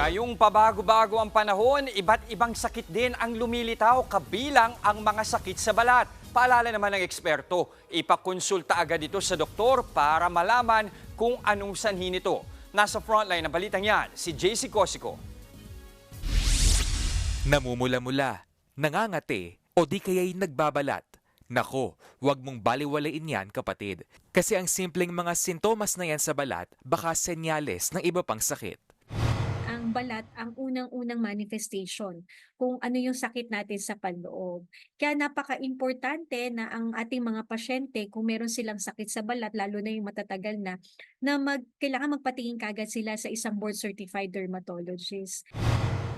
Ngayong pabago-bago ang panahon, iba't ibang sakit din ang lumilitaw kabilang ang mga sakit sa balat. Paalala naman ng eksperto, ipakonsulta agad ito sa doktor para malaman kung anong sanhi nito. Nasa frontline ng balitang yan, si JC Cosico. Namumula-mula, nangangati, o di kaya'y nagbabalat. Nako, huwag mong baliwalain yan kapatid. Kasi ang simpleng mga sintomas na yan sa balat, baka senyales ng iba pang sakit. Ang balat ang unang-unang manifestation kung ano yung sakit natin sa panloob. Kaya napaka-importante na ang ating mga pasyente, kung meron silang sakit sa balat, lalo na yung matatagal na, na mag, kailangan magpatingin kagad sila sa isang board-certified dermatologist.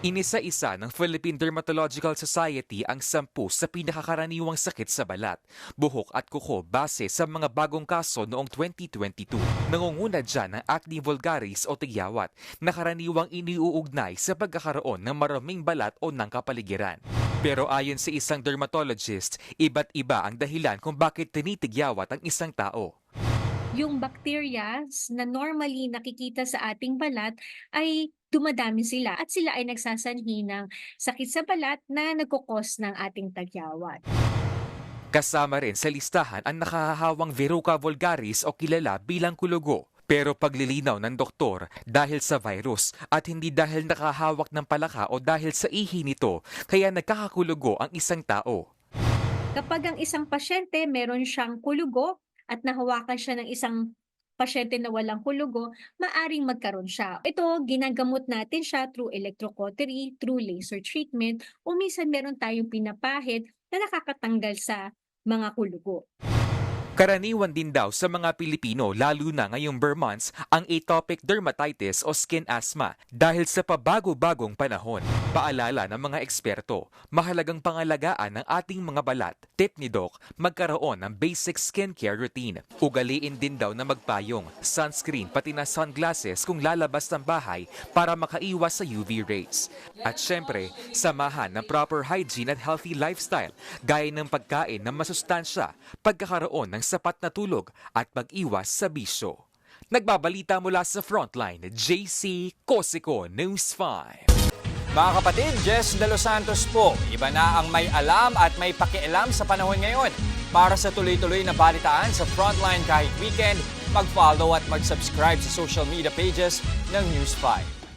Inisa-isa ng Philippine Dermatological Society ang sampu sa pinakakaraniwang sakit sa balat, buhok at kuko base sa mga bagong kaso noong 2022. Nangunguna dyan ang acne vulgaris o tigyawat na karaniwang iniuugnay sa pagkakaroon ng maraming balat o ng kapaligiran. Pero ayon sa isang dermatologist, iba't iba ang dahilan kung bakit tinitigyawat ang isang tao. Yung bacteria na normally nakikita sa ating balat ay dumadami sila at sila ay nagsasanhi ng sakit sa balat na nagkukos ng ating tagyawat. Kasama rin sa listahan ang nakahahawang Verruca vulgaris o kilala bilang kulugo. Pero paglilinaw ng doktor dahil sa virus at hindi dahil nakahawak ng palaka o dahil sa ihi nito kaya nagkakakulugo ang isang tao. Kapag ang isang pasyente meron siyang kulugo at nahawakan siya ng isang pasyente na walang kulugo, maaring magkaroon siya. Ito, ginagamot natin siya through electrocautery, through laser treatment, o minsan meron tayong pinapahid na nakakatanggal sa mga kulugo. Karaniwan din daw sa mga Pilipino lalo na ngayong bare months ang atopic dermatitis o skin asthma dahil sa pabago-bagong panahon. Paalala ng mga eksperto, mahalagang pangalagaan ng ating mga balat. Tip ni Doc, magkaroon ng basic skincare routine. Ugaliin din daw na magpayong, sunscreen pati na sunglasses kung lalabas ng bahay para makaiwas sa UV rays. At syempre, samahan ng proper hygiene at healthy lifestyle gaya ng pagkain ng masustansya, pagkakaroon ng sapat na tulog at pag-iwas sa bisyo. Nagbabalita mula sa Frontline, JC Cosico News 5. Mga kapatid, Jess De Los Santos po. Iba na ang may alam at may pakialam sa panahon ngayon. Para sa tuloy-tuloy na balitaan sa Frontline kahit weekend, mag-follow at mag-subscribe sa social media pages ng News 5.